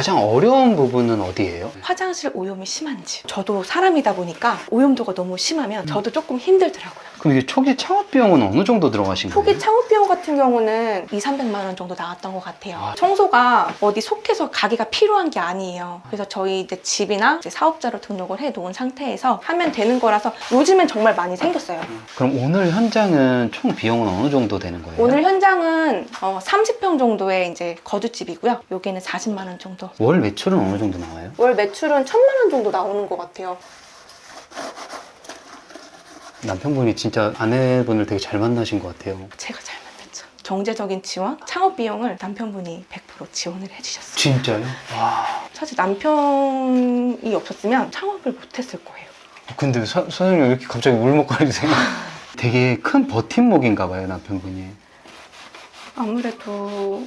가장 어려운 부분은 어디예요? 화장실 오염이 심한지. 저도 사람이다 보니까 오염도가 너무 심하면 저도 조금 힘들더라고요. 그럼 이게 초기 창업 비용은 어느 정도 들어가신 거예요? 초기 창업 비용 같은 경우는 2, 300만 원 정도 나왔던 것 같아요. 아. 청소가 어디 속해서 가게가 필요한 게 아니에요. 그래서 저희 이제 집이나 이제 사업자로 등록을 해 놓은 상태에서 하면 되는 거라서 요즘엔 정말 많이 생겼어요. 그럼 오늘 현장은 총 비용은 어느 정도 되는 거예요? 오늘 현장은 어, 30평 정도의 이제 거주집이고요. 여기는 40만 원 정도. 월 매출은 어느 정도 나와요? 월 매출은 1000만 원 정도 나오는 것 같아요. 남편분이 진짜 아내분을 되게 잘 만나신 것 같아요. 제가 잘 만났죠. 경제적인 지원, 창업 비용을 남편분이 100% 지원을 해주셨어요. 진짜요? 와. 사실 남편이 없었으면 창업을 못했을 거예요. 근데 사, 사장님 왜 이렇게 갑자기 울먹거리세요? 되게 큰 버팀목인가 봐요, 남편분이. 아무래도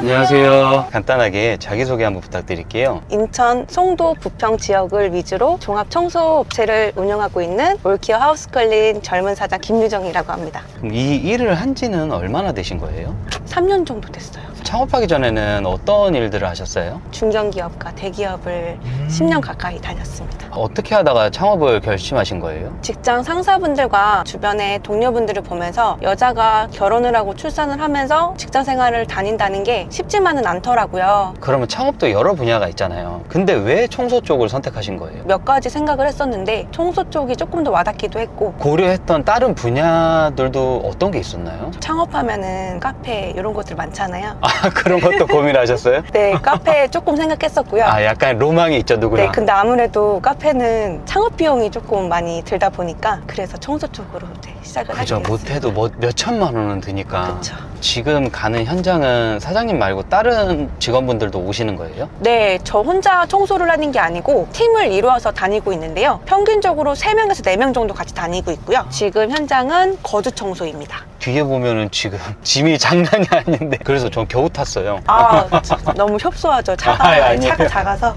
안녕하세요. 간단하게 자기소개 한번 부탁드릴게요. 인천 송도 부평 지역을 위주로 종합 청소 업체를 운영하고 있는 올키어 하우스클린 젊은 사장 김유정이라고 합니다. 그럼 이 일을 한 지는 얼마나 되신 거예요? 3년 정도 됐어요. 창업하기 전에는 어떤 일들을 하셨어요? 중견기업과 대기업을 10년 가까이 다녔습니다. 어떻게 하다가 창업을 결심하신 거예요? 직장 상사분들과 주변의 동료분들을 보면서 여자가 결혼을 하고 출산을 하면서 직장 생활을 다닌다는 게 쉽지만은 않더라고요. 그러면 창업도 여러 분야가 있잖아요. 근데 왜 청소 쪽을 선택하신 거예요? 몇 가지 생각을 했었는데 청소 쪽이 조금 더 와닿기도 했고 고려했던 다른 분야들도 어떤 게 있었나요? 창업하면은 카페 이런 것들 많잖아요. 아 그런 것도 고민하셨어요? 네, 카페 조금 생각했었고요. 아 약간 로망이 있죠 누구나. 네, 근데 아무래도 카페는 창업 비용이 조금 많이 들다 보니까 그래서 청소 쪽으로 네, 시작을 하게 그죠 됐어요. 못해도 뭐, 몇 천만 원은 드니까. 그쵸. 지금 가는 현장은 사장님 말고 다른 직원분들도 오시는 거예요? 네, 저 혼자 청소를 하는 게 아니고 팀을 이루어서 다니고 있는데요. 평균적으로 3명에서 4명 정도 같이 다니고 있고요. 지금 현장은 거주 청소입니다. 뒤에 보면은 지금 짐이 장난이 아닌데 그래서 전 겨우 탔어요. 아, 저- 너무 협소하죠. 차가, 아, 아니에요. 차가 작아서.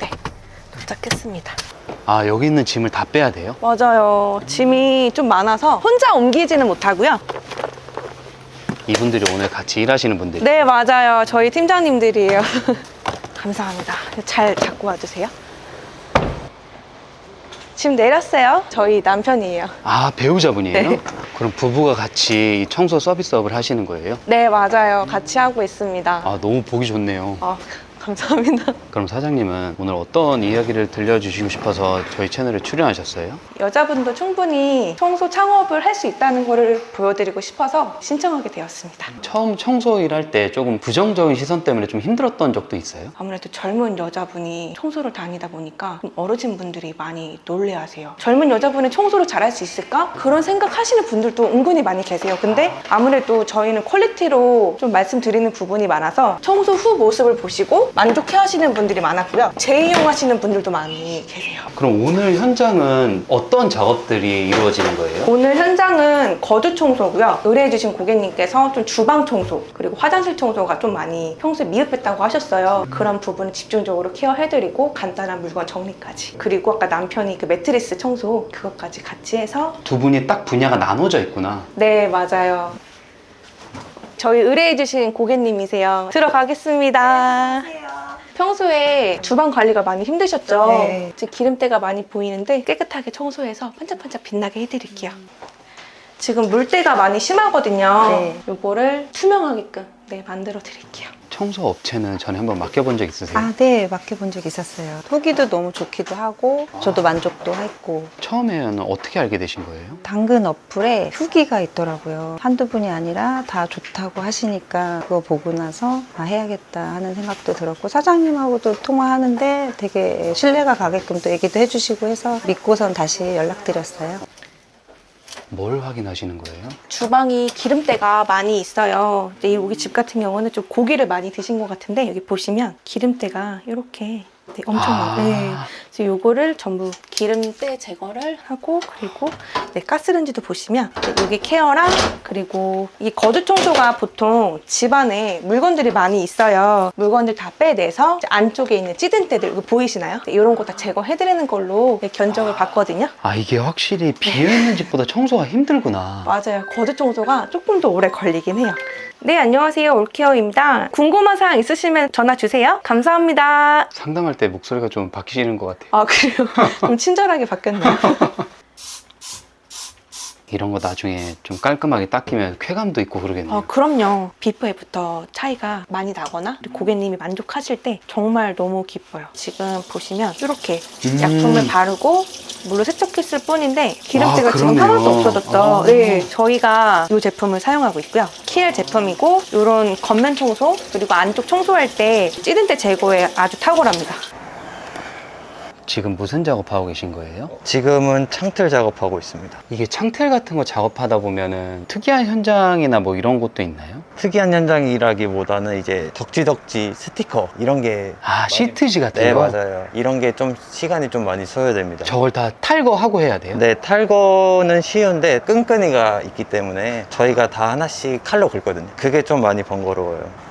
네, 도착했습니다. 아 여기 있는 짐을 다 빼야 돼요? 맞아요. 짐이 좀 많아서 혼자 옮기지는 못하고요. 이분들이 오늘 같이 일하시는 분들이 네, 맞아요. 저희 팀장님들이에요. 감사합니다. 잘 잡고 와주세요. 짐 내렸어요. 저희 남편이에요. 아 배우자분이에요? 네. 그럼 부부가 같이 이 청소 서비스업을 하시는 거예요? 네, 맞아요. 같이 하고 있습니다. 아 너무 보기 좋네요. 아, 감사합니다. 그럼 사장님은 오늘 어떤 이야기를 들려주시고 싶어서 저희 채널에 출연하셨어요? 여자분도 충분히 청소 창업을 할 수 있다는 거를 보여드리고 싶어서 신청하게 되었습니다. 처음 청소 일할 때 조금 부정적인 시선 때문에 좀 힘들었던 적도 있어요? 아무래도 젊은 여자분이 청소를 다니다 보니까 좀 어르신 분들이 많이 놀래하세요. 젊은 여자분이 청소를 잘할 수 있을까? 그런 생각하시는 분들도 은근히 많이 계세요. 근데 아무래도 저희는 퀄리티로 좀 말씀드리는 부분이 많아서 청소 후 모습을 보시고 만족해 하시는 분들이 많았고요. 재이용하시는 분들도 많이 계세요. 그럼 오늘 현장은 어떤 작업들이 이루어지는 거예요? 오늘 현장은 거주 청소고요. 의뢰해주신 고객님께서 좀 주방 청소 그리고 화장실 청소가 좀 많이 평소에 미흡했다고 하셨어요. 그런 부분을 집중적으로 케어해드리고 간단한 물건 정리까지 그리고 아까 남편이 그 매트리스 청소 그것까지 같이 해서 두 분이 딱 분야가 나눠져 있구나. 네 맞아요. 저희 의뢰해주신 고객님이세요. 들어가겠습니다. 평소에 주방 관리가 많이 힘드셨죠? 네. 지금 기름때가 많이 보이는데 깨끗하게 청소해서 반짝반짝 빛나게 해드릴게요. 지금 물때가 많이 심하거든요. 네. 요거를 투명하게끔 네, 만들어 드릴게요. 청소 업체는 전에 한번 맡겨본 적 있으세요? 아, 네, 맡겨본 적 있었어요. 후기도 너무 좋기도 하고, 저도 만족도 했고. 처음에는 어떻게 알게 되신 거예요? 당근 어플에 후기가 있더라고요. 한두 분이 아니라 다 좋다고 하시니까 그거 보고 나서 아, 해야겠다 하는 생각도 들었고, 사장님하고도 통화하는데 되게 신뢰가 가게끔 또 얘기도 해주시고 해서 믿고선 다시 연락드렸어요. 뭘 확인하시는 거예요? 주방이 기름때가 많이 있어요. 이제 여기 집 같은 경우는 좀 고기를 많이 드신 것 같은데 여기 보시면 기름때가 이렇게 네, 엄청 아. 많아요. 네. 그래서 요거를 전부 기름때 제거를 하고 그리고 네, 가스렌지도 보시면 네, 여기 케어랑 그리고 이 거즈 청소가 보통 집안에 물건들이 많이 있어요. 물건들 다 빼내서 이제 안쪽에 있는 찌든 때들 이거 보이시나요? 네, 이런 거 다 제거해드리는 걸로 네, 견적을 받거든요. 아 이게 확실히 비어있는 집보다 청소가 힘들구나. 맞아요. 거즈 청소가 조금 더 오래 걸리긴 해요. 네, 안녕하세요. 올케어입니다. 궁금한 사항 있으시면 전화 주세요. 감사합니다. 상담할 때 목소리가 좀 바뀌시는 것 같아요. 아, 그래요? 좀 친절하게 바뀌었네요. 이런 거 나중에 좀 깔끔하게 닦이면 쾌감도 있고 그러겠네요. 어, 그럼요. 비포 애프터 차이가 많이 나거나 그리고 고객님이 만족하실 때 정말 너무 기뻐요. 지금 보시면 이렇게 음. 약품을 바르고 물로 세척했을 뿐인데 기름때가 아, 지금. 하나도 없어졌죠. 아. 네, 저희가 이 제품을 사용하고 있고요. 키엘 제품이고 이런 겉면 청소 그리고 안쪽 청소할 때 찌든 때 제거에 아주 탁월합니다. 지금 무슨 작업하고 계신 거예요? 지금은 창틀 작업하고 있습니다. 이게 창틀 같은 거 작업하다 보면은 특이한 현장이나 뭐 이런 것도 있나요? 특이한 현장이라기보다는 이제 덕지덕지 스티커 이런 게 아 시트지 같은 네, 거? 맞아요. 이런 게 좀 시간이 좀 많이 소요됩니다. 저걸 다 탈거하고 해야 돼요? 네, 탈거는 쉬운데 끈끈이가 있기 때문에 저희가 다 하나씩 칼로 긁거든요. 그게 좀 많이 번거로워요.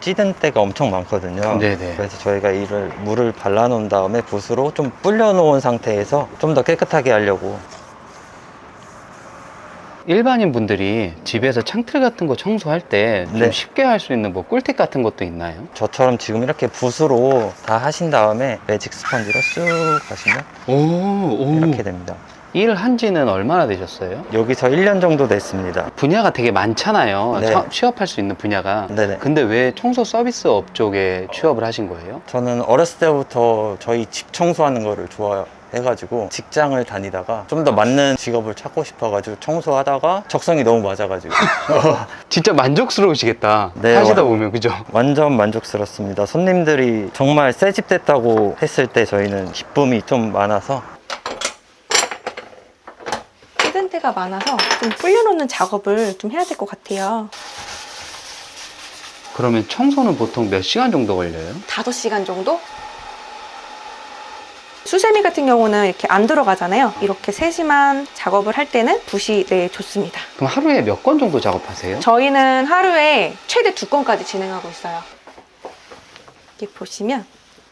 찌든 때가 엄청 많거든요. 네네. 그래서 저희가 이를 물을 발라놓은 다음에 붓으로 좀 불려놓은 상태에서 좀 더 깨끗하게 하려고 일반인 분들이 집에서 창틀 같은 거 청소할 때 좀 네. 쉽게 할 수 있는 뭐 꿀팁 같은 것도 있나요? 저처럼 지금 이렇게 붓으로 다 하신 다음에 매직 스펀지로 쑥 하시면 오, 이렇게 됩니다. 일 한 지는 얼마나 되셨어요? 여기서 1년 정도 됐습니다. 분야가 되게 많잖아요. 네. 처- 취업할 수 있는 분야가. 네네. 근데 왜 청소 서비스업 쪽에 취업을 하신 거예요? 저는 어렸을 때부터 저희 집 청소하는 거를 좋아해가지고 직장을 다니다가 좀 더 맞는 직업을 찾고 싶어가지고 청소하다가 적성이 너무 맞아가지고 진짜 만족스러우시겠다. 네, 하시다 완- 보면 그죠? 완전 만족스럽습니다. 손님들이 정말 새 집 됐다고 했을 때 저희는 기쁨이 좀 많아서 찌든때가 많아서 좀 불려놓는 작업을 좀 해야 될 것 같아요. 그러면 청소는 보통 몇 시간 정도 걸려요? 5시간 정도? 수세미 같은 경우는 이렇게 안 들어가잖아요. 이렇게 세심한 작업을 할 때는 붓이 네, 좋습니다. 그럼 하루에 몇 건 정도 작업하세요? 저희는 하루에 최대 두 건까지 진행하고 있어요. 이렇게 보시면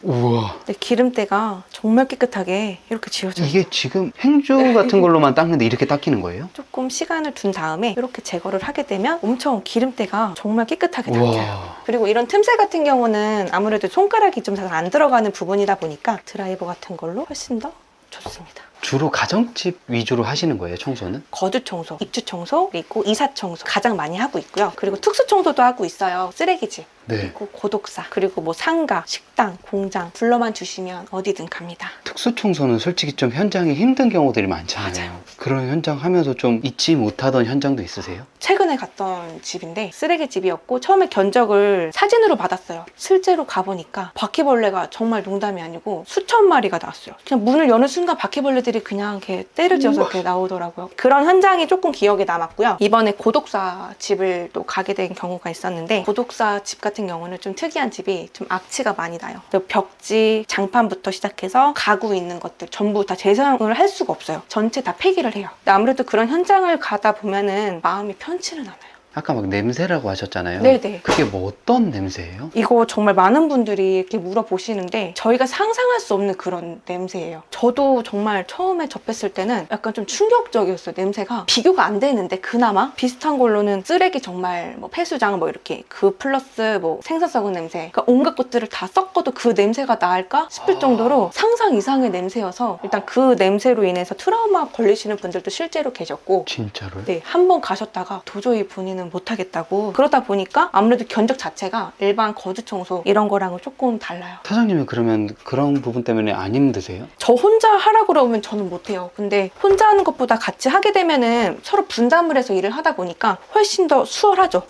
우와. 네, 기름때가 정말 깨끗하게 이렇게 지워져요. 이게 지금 행주 같은 걸로만 닦는데 이렇게 닦이는 거예요? 조금 시간을 둔 다음에 이렇게 제거를 하게 되면 엄청 기름때가 정말 깨끗하게 닦여요. 우와. 그리고 이런 틈새 같은 경우는 아무래도 손가락이 좀 잘 안 들어가는 부분이다 보니까 드라이버 같은 걸로 훨씬 더 좋습니다. 주로 가정집 위주로 하시는 거예요, 청소는? 거주 청소, 입주 청소, 그리고 이사 청소 가장 많이 하고 있고요. 그리고 특수 청소도 하고 있어요. 쓰레기집, 네. 그리고 고독사, 그리고 뭐 상가, 식당, 공장 불러만 주시면 어디든 갑니다. 특수 청소는 솔직히 좀 현장이 힘든 경우들이 많잖아요. 맞아요. 그런 현장 하면서 좀 잊지 못하던 현장도 있으세요? 최근에 갔던 집인데 쓰레기 집이었고 처음에 견적을 사진으로 받았어요. 실제로 가보니까 바퀴벌레가 정말 농담이 아니고 수천 마리가 나왔어요. 그냥 문을 여는 순간 바퀴벌레 들이 그냥 이렇게 때려지어서 이렇게 나오더라고요. 그런 현장이 조금 기억에 남았고요. 이번에 고독사 집을 또 가게 된 경우가 있었는데 고독사 집 같은 경우는 좀 특이한 집이 좀 악취가 많이 나요. 벽지, 장판부터 시작해서 가구 있는 것들 전부 다 재사용을 할 수가 없어요. 전체 다 폐기를 해요. 아무래도 그런 현장을 가다 보면은 마음이 편치는 않아요. 아까 막 냄새라고 하셨잖아요. 네네. 그게 뭐 어떤 냄새예요? 이거 정말 많은 분들이 이렇게 물어보시는데 저희가 상상할 수 없는 그런 냄새예요. 저도 정말 처음에 접했을 때는 약간 좀 충격적이었어요. 냄새가 비교가 안 되는데 그나마 비슷한 걸로는 쓰레기 정말 뭐 폐수장 뭐 이렇게 그 플러스 뭐 생선 썩은 냄새 그러니까 온갖 것들을 다 섞어도 그 냄새가 나을까 싶을 아. 정도로 상상 이상의 냄새여서 일단 그 냄새로 인해서 트라우마 걸리시는 분들도 실제로 계셨고 진짜로요? 네, 한 번 가셨다가 도저히 본인은 못하겠다고. 그러다 보니까 아무래도 견적 자체가 일반 거주 청소 이런 거랑은 조금 달라요. 사장님은 그러면 그런 부분 때문에 안 힘드세요? 저 혼자 하라 그러면 저는 못해요. 근데 혼자 하는 것보다 같이 하게 되면은 서로 분담을 해서 일을 하다 보니까 훨씬 더 수월하죠.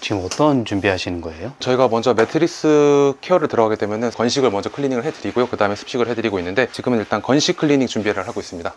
지금 어떤 준비하시는 거예요? 저희가 먼저 매트리스 케어를 들어가게 되면 건식을 먼저 클리닝을 해드리고요. 그 다음에 습식을 해드리고 있는데 지금은 일단 건식 클리닝 준비를 하고 있습니다.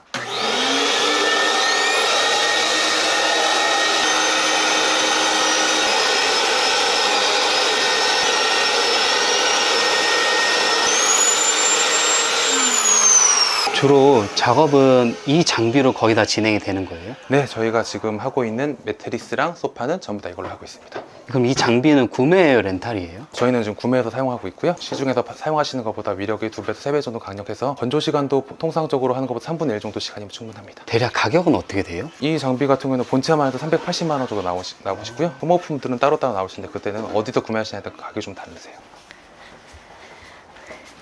주로 작업은 이 장비로 거의 다 진행이 되는 거예요? 네, 저희가 지금 하고 있는 매트리스랑 소파는 전부 다 이걸로 하고 있습니다. 그럼 이 장비는 구매예요, 렌탈이에요? 저희는 지금 구매해서 사용하고 있고요. 시중에서 파- 사용하시는 것보다 위력이 두 배에서 세배 정도 강력해서 건조 시간도 통상적으로 하는 것보다 3분의 1 정도 시간이면 충분합니다. 대략 가격은 어떻게 돼요? 이 장비 같은 경우는 본체만 해도 380만 원 정도 나오시, 나오시고요. 소모품들은 따로따로 나오시는데 그때는 어디서 구매하시냐에 따라 가격이 좀 다르세요.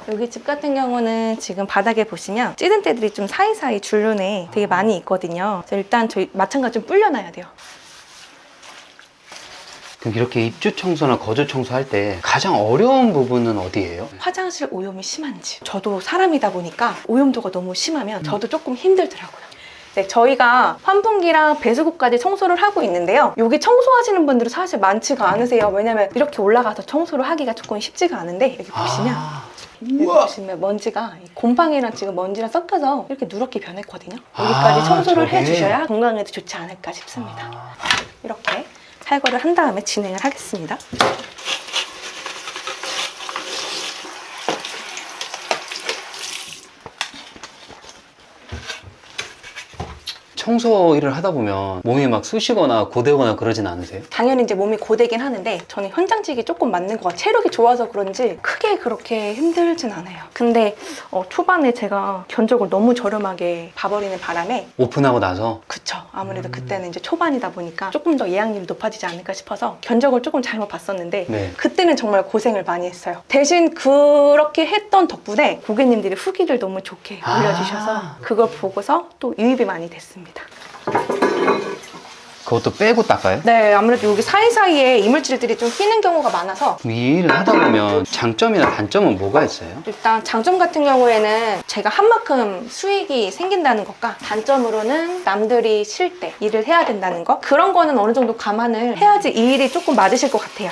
여기 집 같은 경우는 지금 바닥에 보시면 찌든 때들이 좀 사이사이 줄눈에 되게 많이 있거든요. 그래서 일단 저희 마찬가지로 좀 불려놔야 돼요. 그럼 이렇게 입주 청소나 거주 청소할 때 가장 어려운 부분은 어디예요? 화장실 오염이 심한지. 저도 사람이다 보니까 오염도가 너무 심하면 저도 조금 힘들더라고요. 네, 저희가 환풍기랑 배수구까지 청소를 하고 있는데요. 여기 청소하시는 분들은 사실 많지가 않으세요. 왜냐면 이렇게 올라가서 청소를 하기가 조금 쉽지가 않은데 여기 보시면 아, 여기 보시면 먼지가 이 곰팡이랑 지금 먼지랑 섞여서 이렇게 누렇게 변했거든요. 여기까지 아, 청소를 저게? 해주셔야 건강에도 좋지 않을까 싶습니다. 이렇게 탈거를 한 다음에 진행을 하겠습니다. 청소 일을 하다 보면 몸이 막 쑤시거나 고되거나 그러진 않으세요? 당연히 이제 몸이 고되긴 하는데 저는 현장직이 조금 맞는 것 같아요. 체력이 좋아서 그런지 크게 그렇게 힘들진 않아요. 근데 어, 초반에 제가 견적을 너무 저렴하게 봐버리는 바람에 오픈하고 나서 그쵸. 아무래도 그때는 이제 초반이다 보니까 조금 더 예약률이 높아지지 않을까 싶어서 견적을 조금 잘못 봤었는데 네. 그때는 정말 고생을 많이 했어요. 대신 그렇게 했던 덕분에 고객님들이 후기를 너무 좋게 아. 올려주셔서 그걸 보고서 또 유입이 많이 됐습니다. 그것도 빼고 닦아요? 네, 아무래도 여기 사이사이에 이물질들이 좀 끼는 경우가 많아서 이 일을 하다 보면 장점이나 단점은 뭐가 있어요? 일단 장점 같은 경우에는 제가 한 만큼 수익이 생긴다는 것과 단점으로는 남들이 쉴 때 일을 해야 된다는 것 그런 거는 어느 정도 감안을 해야지 이 일이 조금 맞으실 것 같아요.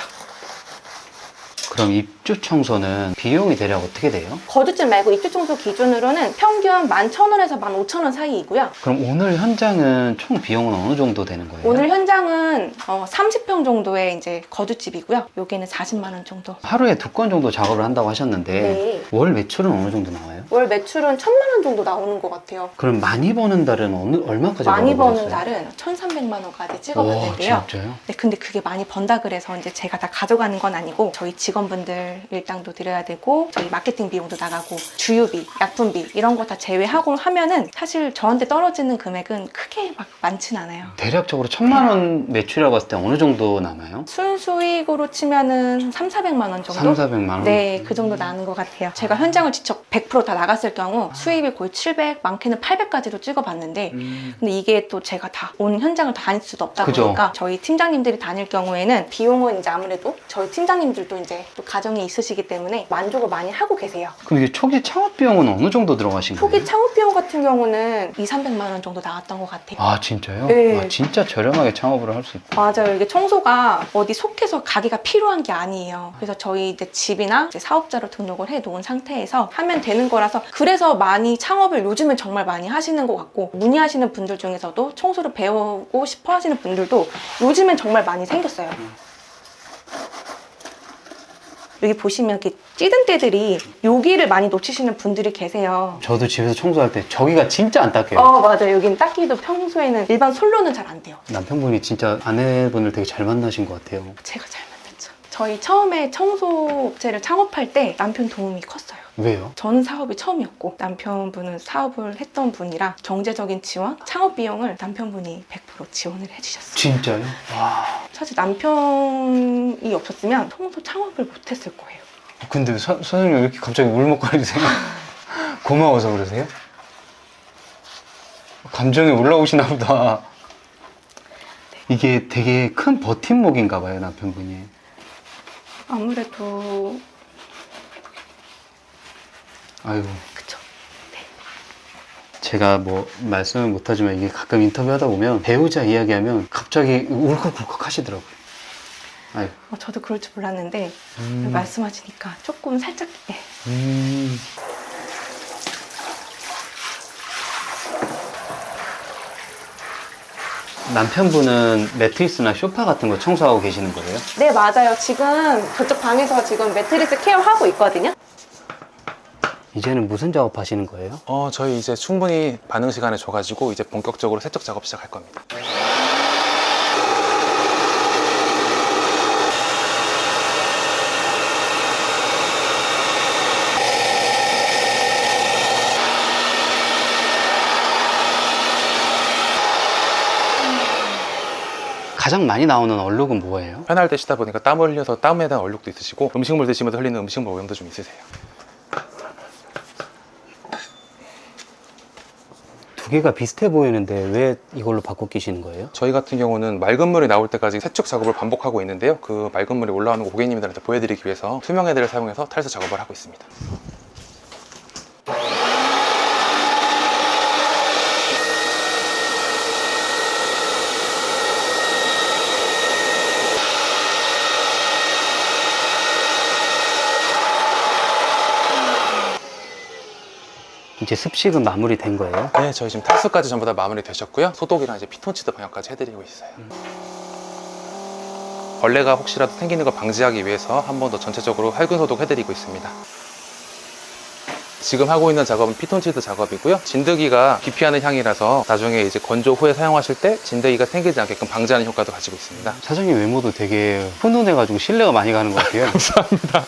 그럼 입주 청소는 비용이 대략 어떻게 돼요? 거주증 말고 입주 청소 기준으로는 평균 11,000원에서 15,000원 사이이고요. 그럼 오늘 현장은 총 비용은 어느 정도 되는 거예요? 오늘 현장은 어, 30평 정도의 이제 거주집이고요. 여기는 40만 원 정도. 하루에 두 건 정도 작업을 한다고 하셨는데 네. 월 매출은 어느 정도 나와요? 월 매출은 1,000만 원 정도 나오는 것 같아요. 그럼 많이 버는 달은 어느 얼마까지 많이 버는 벌어보셨어요? 달은 1,300만 원까지 와, 찍어봤는데요. 진짜요? 네, 근데 그게 많이 번다 그래서 이제 제가 다 가져가는 건 아니고 저희 직원 분들 일당도 드려야 되고 저희 마케팅 비용도 나가고 주유비, 약품비 이런 거 다 제외하고 하면은 사실 저한테 떨어지는 금액은 크게 막 많진 않아요. 대략적으로 천만 원 매출이라고 봤을 때 어느 정도 남아요? 순수익으로 치면은 3, 400만 원 정도? 3, 400만 원? 네, 그 정도 나는 것 같아요. 제가 현장을 직접 100%다 나갔을 경우 수입이 거의 700, 많게는 800까지도 찍어봤는데 음. 근데 이게 또 제가 다 온 현장을 다닐 수도 없다 그죠. 보니까 저희 팀장님들이 다닐 경우에는 비용은 이제 아무래도 저희 팀장님들도 이제 또 가정이 있으시기 때문에 만족을 많이 하고 계세요. 그럼 이게 초기 창업 비용은 어느 정도 들어가신 거예요? 초기 창업 비용 같은 경우는 2, 300만 원 정도 나왔던 것 같아요. 아 진짜요? 네. 아, 진짜 저렴하게 창업을 할 수 있다. 맞아요. 이게 청소가 어디 속해서 가게가 필요한 게 아니에요. 그래서 저희 이제 집이나 이제 사업자로 등록을 해 놓은 상태에서 하면 되는 거라서 그래서 많이 창업을 요즘은 정말 많이 하시는 것 같고 문의하시는 분들 중에서도 청소를 배우고 싶어 하시는 분들도 요즘엔 정말 많이 생겼어요. 여기 보시면 이렇게 찌든 때들이 여기를 많이 놓치시는 분들이 계세요. 저도 집에서 청소할 때 저기가 진짜 안 닦여요. 어, 맞아요. 여긴 닦기도 평소에는 일반 솔로는 잘 안 돼요. 남편분이 진짜 아내분을 되게 잘 만나신 것 같아요. 제가 잘 만났죠. 저희 처음에 청소 업체를 창업할 때 남편 도움이 컸어요. 왜요? 저는 사업이 처음이었고 남편분은 사업을 했던 분이라 경제적인 지원, 창업 비용을 남편분이 100% 지원을 해주셨어요. 진짜요? 와. 사실 남편이 없었으면 청소 창업을 못했을 거예요. 근데 서, 선생님 왜 이렇게 갑자기 울먹거리세요? 고마워서 그러세요? 감정이 올라오시나 보다. 이게 되게 큰 버팀목인가 봐요, 남편분이. 아무래도 아유. 제가 뭐 말씀을 못하지만 이게 가끔 인터뷰 하다 보면 배우자 이야기하면 갑자기 울컥울컥 하시더라고요. 아유. 어, 저도 그럴 줄 몰랐는데 음. 말씀하시니까 조금 살짝 네. 음. 남편분은 매트리스나 소파 같은 거 청소하고 계시는 거예요? 네 맞아요. 지금 저쪽 방에서 지금 매트리스 케어 하고 있거든요. 이제는 무슨 작업 하시는 거예요? 어, 저희 이제 충분히 반응 시간을 줘가지고 이제 본격적으로 세척 작업 시작할 겁니다. 가장 많이 나오는 얼룩은 뭐예요? 편할 때 쉬다 보니까 땀을 흘려서 땀에 대한 얼룩도 있으시고 음식물 드시면서 흘리는 음식물 오염도 좀 있으세요. 두 개가 비슷해 보이는데 왜 이걸로 바꿔 끼시는 거예요? 저희 같은 경우는 맑은 물이 나올 때까지 세척 작업을 반복하고 있는데요. 그 맑은 물이 올라오는 거 고객님들한테 보여드리기 위해서 투명 헤드를 사용해서 탈수 작업을 하고 있습니다. 이제 습식은 마무리된 거예요? 네, 저희 지금 탈수까지 전부 다 마무리 되셨고요. 소독이랑 이제 피톤치드 방역까지 해드리고 있어요. 벌레가 혹시라도 생기는 거 방지하기 위해서 한 번 더 전체적으로 살균 소독 해드리고 있습니다. 지금 하고 있는 작업은 피톤치드 작업이고요. 진드기가 기피하는 향이라서 나중에 이제 건조 후에 사용하실 때 진드기가 생기지 않게끔 방지하는 효과도 가지고 있습니다. 사장님 외모도 되게 훈훈해가지고 신뢰가 많이 가는 것 같아요. 감사합니다.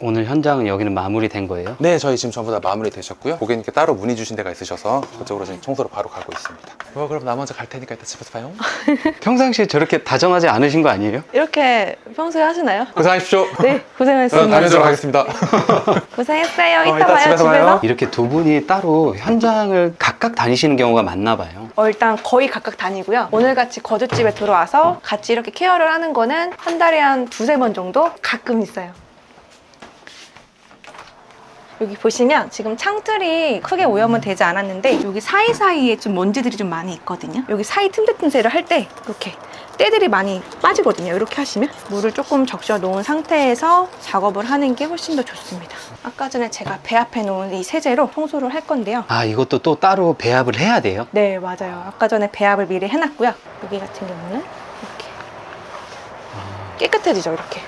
오늘 현장은 여기는 마무리된 거예요? 네, 저희 지금 전부 다 마무리 되셨고요. 고객님께 따로 문의 주신 데가 있으셔서 그쪽으로 지금 청소로 바로 가고 있습니다. 뭐 그럼 나 먼저 갈 테니까 이따 집에서 봐요. 평상시에 저렇게 다정하지 않으신 거 아니에요? 이렇게 평소에 하시나요? 고생하십시오. 네, 저는 고생하셨습니다. 다녀오도록 하겠습니다. 고생했어요. 어, 이따 이따 봐요, 집에서 집에서. 봐요. 이렇게 두 분이 따로 현장을 각각 다니시는 경우가 많나 봐요. 어, 일단 거의 각각 다니고요. 오늘 같이 거주집에 들어와서 같이 이렇게 케어를 하는 거는 한 달에 한 두세 번 정도 가끔 있어요. 여기 보시면 지금 창틀이 크게 오염은 되지 않았는데 여기 사이사이에 좀 먼지들이 좀 많이 있거든요. 여기 사이 틈새 틈새를 할 때 이렇게 때들이 많이 빠지거든요. 이렇게 하시면 물을 조금 적셔 놓은 상태에서 작업을 하는 게 훨씬 더 좋습니다. 아까 전에 제가 배합해 놓은 이 세제로 청소를 할 건데요. 아 이것도 또 따로 배합을 해야 돼요? 네, 맞아요. 아까 전에 배합을 미리 해놨고요. 여기 같은 경우는 이렇게 깨끗해지죠, 이렇게.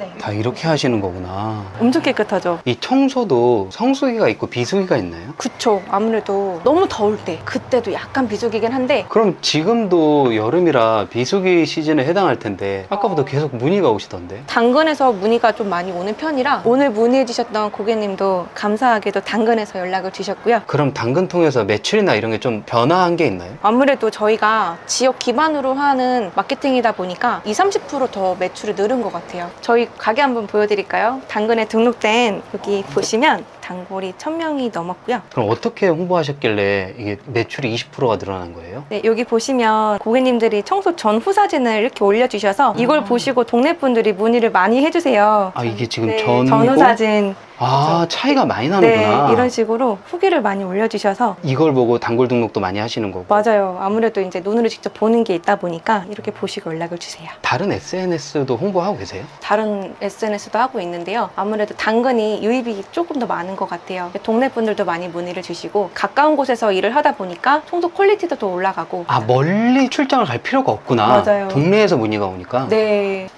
네. 다 이렇게 하시는 거구나. 엄청 깨끗하죠. 이 청소도 성수기가 있고 비수기가 있나요? 그쵸. 아무래도 너무 더울 때, 그때도 약간 비수기긴 한데, 그럼 지금도 여름이라 비수기 시즌에 해당할 텐데 아까부터 계속 문의가 오시던데 당근에서 문의가 좀 많이 오는 편이라 오늘 문의해 주셨던 고객님도 감사하게도 당근에서 연락을 주셨고요. 그럼 당근 통해서 매출이나 이런 게 좀 변화한 게 있나요? 아무래도 저희가 지역 기반으로 하는 마케팅이다 보니까 20, 30%더 매출이 늘은 것 같아요. 저희 가게 한번 보여드릴까요? 당근에 등록된 여기 보시면 단골이 1000명이 넘었고요. 그럼 어떻게 홍보하셨길래 이게 매출이 20%가 늘어난 거예요? 네, 여기 보시면 고객님들이 청소 전후 사진을 이렇게 올려주셔서 이걸 보시고 동네 분들이 문의를 많이 해주세요. 아 이게 지금 네, 전이고 전후 사진. 아 차이가 많이 네, 나는구나 이런 식으로 후기를 많이 올려주셔서 이걸 보고 단골 등록도 많이 하시는 거고 맞아요. 아무래도 이제 눈으로 직접 보는 게 있다 보니까 이렇게 보시고 연락을 주세요. 다른 SNS도 홍보하고 계세요? 다른 SNS도 하고 있는데요. 아무래도 당근이 유입이 조금 더 많은 것 같아요. 동네 분들도 많이 문의를 주시고 가까운 곳에서 일을 하다 보니까 청소 퀄리티도 더 올라가고 아 멀리 출장을 갈 필요가 없구나 맞아요. 동네에서 문의가 오니까 네.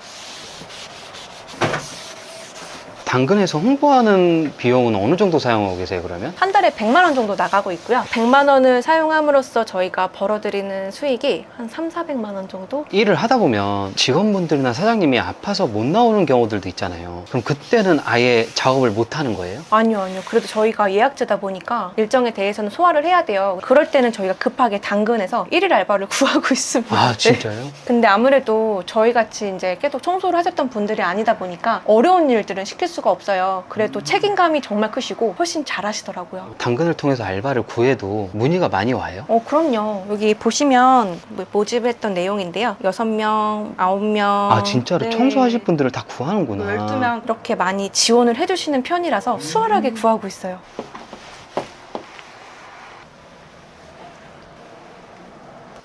당근에서 홍보하는 비용은 어느 정도 사용하고 계세요 그러면? 한 달에 100만 원 정도 나가고 있고요. 100만 원을 사용함으로써 저희가 벌어들이는 수익이 한 3, 400만 원 정도? 일을 하다 보면 직원분들이나 사장님이 아파서 못 나오는 경우들도 있잖아요 그럼 그때는 아예 작업을 못 하는 거예요? 아니요, 아니요. 그래도 저희가 예약제다 보니까 일정에 대해서는 소화를 해야 돼요. 그럴 때는 저희가 급하게 당근에서 일일 알바를 구하고 있습니다. 아 네. 진짜요? 근데 아무래도 저희 같이 이제 계속 청소를 하셨던 분들이 아니다 보니까 어려운 일들은 시킬 수가 없어요. 그래도 책임감이 정말 크시고 훨씬 잘하시더라고요. 당근을 통해서 알바를 구해도 문의가 많이 와요? 어, 그럼요. 여기 보시면 뭐 모집했던 내용인데요. 6명, 9명. 아 진짜로 청소하실 분들을 다 구하는구나 12명 이렇게 많이 지원을 해주시는 편이라서 수월하게 구하고 있어요.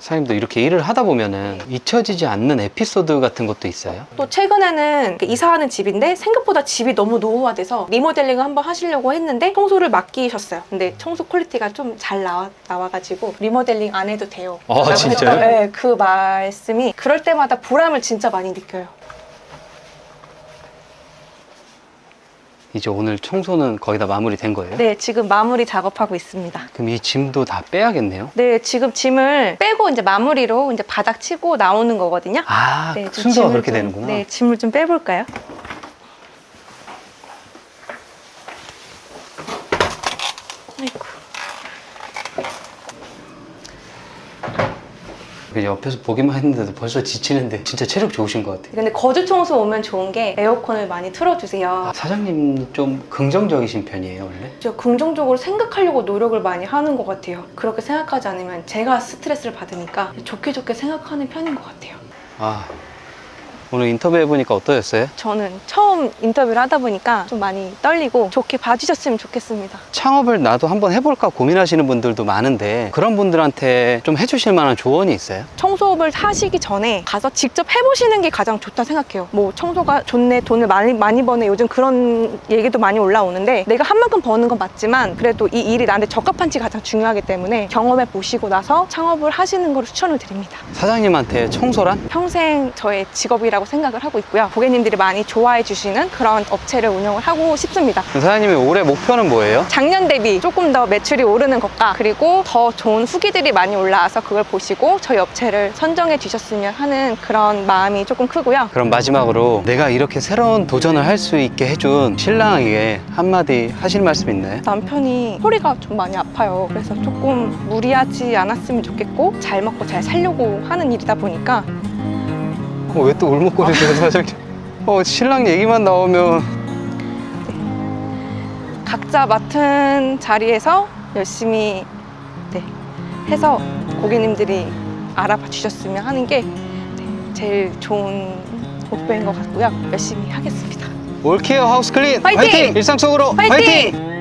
사장님도 이렇게 일을 하다 보면은 잊혀지지 않는 에피소드 같은 것도 있어요? 또 최근에는 이사하는 집인데 생각보다 집이 너무 노후화돼서 리모델링을 한번 하시려고 했는데 청소를 맡기셨어요. 근데 청소 퀄리티가 좀 잘 나와, 나와가지고 리모델링 안 해도 돼요. 아, 라고 진짜요? 했던, 네, 그 말씀이 그럴 때마다 보람을 진짜 많이 느껴요. 이제 오늘 청소는 거의 다 마무리된 거예요? 네, 지금 마무리 작업하고 있습니다. 그럼 이 짐도 다 빼야겠네요? 네, 지금 짐을 빼고 이제 마무리로 이제 바닥 치고 나오는 거거든요. 아, 네, 좀 순서가 짐을 그렇게 좀- 되는구나. 네, 짐을 좀 빼볼까요? 아이고. 그 옆에서 보기만 했는데도 벌써 지치는데 진짜 체력 좋으신 것 같아요. 근데 거주 청소 오면 좋은 게 에어컨을 많이 틀어주세요. 아, 사장님 좀 긍정적이신 편이에요, 원래? 진짜 긍정적으로 생각하려고 노력을 많이 하는 것 같아요. 그렇게 생각하지 않으면 제가 스트레스를 받으니까 좋게 좋게 생각하는 편인 것 같아요. 아, 오늘 인터뷰 해보니까 어떠셨어요? 저는 처음 인터뷰를 하다 보니까 좀 많이 떨리고 좋게 봐주셨으면 좋겠습니다. 창업을 나도 한번 해볼까 고민하시는 분들도 많은데 그런 분들한테 좀 해주실 만한 조언이 있어요? 청소업을 하시기 전에 가서 직접 해보시는 게 가장 좋다 생각해요. 뭐 청소가 좋네, 돈을 많이 많이 버네. 요즘 그런 얘기도 많이 올라오는데 내가 한 만큼 버는 건 맞지만 그래도 이 일이 나한테 적합한지 가장 중요하기 때문에 경험해 보시고 나서 창업을 하시는 걸 추천을 드립니다. 사장님한테 청소란? 평생 저의 직업이라 고 생각을 하고 있고요. 고객님들이 많이 좋아해 주시는 그런 업체를 운영을 하고 싶습니다. 사장님의 올해 목표는 뭐예요? 작년 대비 조금 더 매출이 오르는 것과 그리고 더 좋은 후기들이 많이 올라와서 그걸 보시고 저희 업체를 선정해 주셨으면 하는 그런 마음이 조금 크고요. 그럼 마지막으로 내가 이렇게 새로운 도전을 할 수 있게 해준 신랑에게 한마디 하실 말씀 있나요? 남편이 허리가 좀 많이 아파요. 그래서 조금 무리하지 않았으면 좋겠고 잘 먹고 잘 살려고 하는 일이다 보니까 어, 왜또 울먹거리세요, 사장님? 어, 신랑 얘기만 나오면 각자 맡은 자리에서 열심히 네, 해서 고객님들이 알아봐 주셨으면 하는 게 네, 제일 좋은 목표인 것 같고요. 열심히 하겠습니다. 올케어 하우스 클린 화이팅! 일상 속으로 화이팅! 화이팅!